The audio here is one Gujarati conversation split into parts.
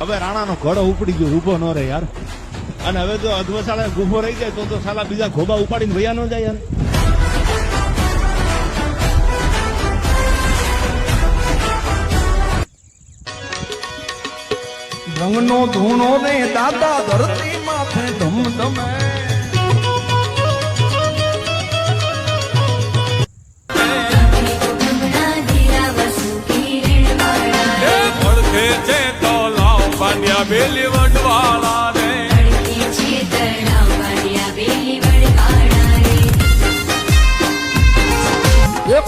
હવે રાણાનો ઘડો ઉપડી ગયો, ઊભો ન રહે યાર. અને હવે જો અધવશાળા ગુફો રહી જાય, તો તો સાલા બીજા ખોબા ઉપાડીને ભૈયા ન જાય યાર. રંગનો ધૂણો ને દાદા ધરતી માથે ધમે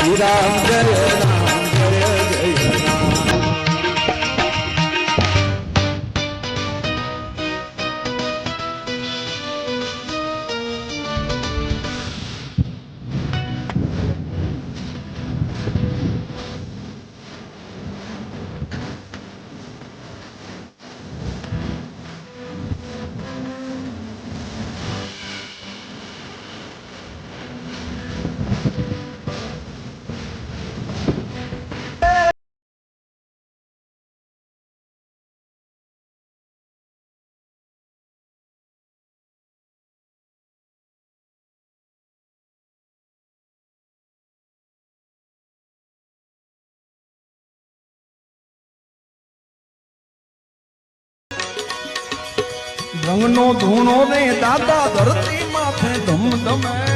श्रीराम जय રંગનો ધૂણો ને દાદા ધરતી માથે ધમ ધમે